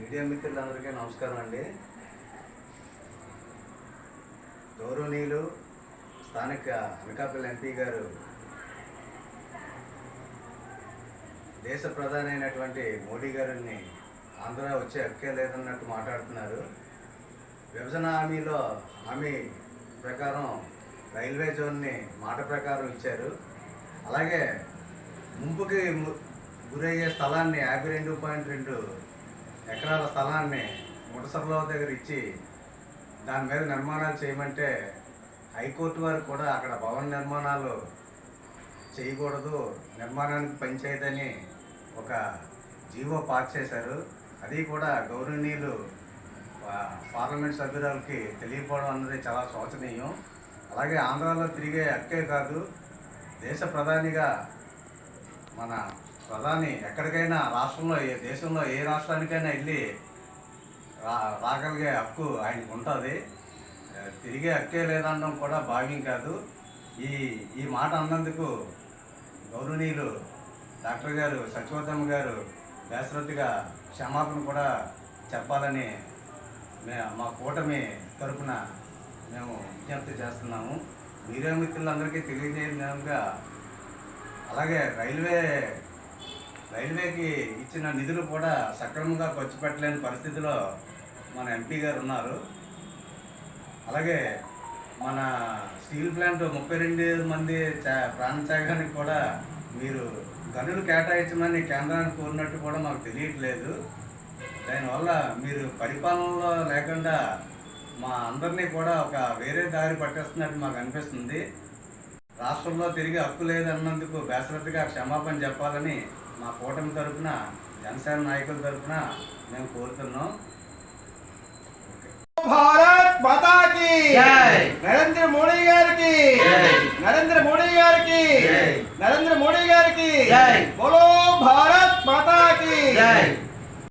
Media మిత్రులందరికీ నమస్కారం అండి. గౌరవనీయులు స్థానిక అనకాపల్లి ఎంపీ గారు దేశ ప్రధాని అయినటువంటి మోడీ గారిని ఆంధ్ర వచ్చే హక్కే లేదన్నట్టు మాట్లాడుతున్నారు. విభజన హామీలో హామీ ప్రకారం రైల్వే జోన్ని మాట ప్రకారం ఇచ్చారు. అలాగే ముంపుకి గురయ్యే స్థలాన్ని యాభై రెండు పాయింట్ రెండు ఎకరాల స్థలాన్ని ముడసర్లో దగ్గర ఇచ్చి దాని మీద నిర్మాణాలు చేయమంటే హైకోర్టు వారు కూడా అక్కడ భవన నిర్మాణాలు చేయకూడదు నిర్మాణానికి పనిచేయదని ఒక జీవో పాస్ చేశారు. అది కూడా గౌరవనీయులు పార్లమెంట్ సభ్యురాలకి తెలియకపోవడం అన్నది చాలా శోచనీయం. అలాగే ఆంధ్రాలో తిరిగే హక్కే కాదు దేశ ప్రధానిగా మన ప్రధాని ఎక్కడికైనా రాష్ట్రంలో ఏ దేశంలో ఏ రాష్ట్రానికైనా వెళ్ళి రా రాగలిగే హక్కు ఆయనకు ఉంటుంది. తిరిగే హక్కే లేదనడం కూడా భావ్యం కాదు. ఈ ఈ మాట అన్నందుకు గౌరవనీయులు డాక్టర్ గారు సత్యవర్ధన్ గారు బేసరత్తుగా క్షమాపణ కూడా చెప్పాలని మే మా కూటమి తరఫున మేము విజ్ఞప్తి చేస్తున్నాము. మీడియా మిత్రులందరికీ తెలియజేయగా అలాగే రైల్వే రైల్వేకి ఇచ్చిన నిధులు కూడా సక్రమంగా ఖర్చు పెట్టలేని పరిస్థితిలో మన ఎంపీ గారు ఉన్నారు. అలాగే మన స్టీల్ ప్లాంట్ ముప్పై రెండు మంది చా- ప్రాణత్యాగానికి కూడా మీరు గనులు కేటాయించమని కేంద్రానికి కోరినట్టు కూడా మాకు తెలియట్లేదు. దానివల్ల మీరు పరిపాలనలో లేకుండా మా అందరినీ కూడా ఒక వేరే దారి పట్టేస్తున్నట్టు మాకు అనిపిస్తుంది. రాష్ట్రంలో తిరిగి హక్కు లేదన్నందుకు బేసరత్తుగా క్షమాపణ చెప్పాలని మా కూటమి తరపున జనసేన నాయకుల తరపున మేము కోరుతున్నాం భారత్ మాతా కి జై. నరేంద్ర మోడీ గారికి జై. నరేంద్ర మోడీ గారికి జై. నరేంద్ర మోడీ గారికి జై. బోలో భారత్ మాతా కి జై.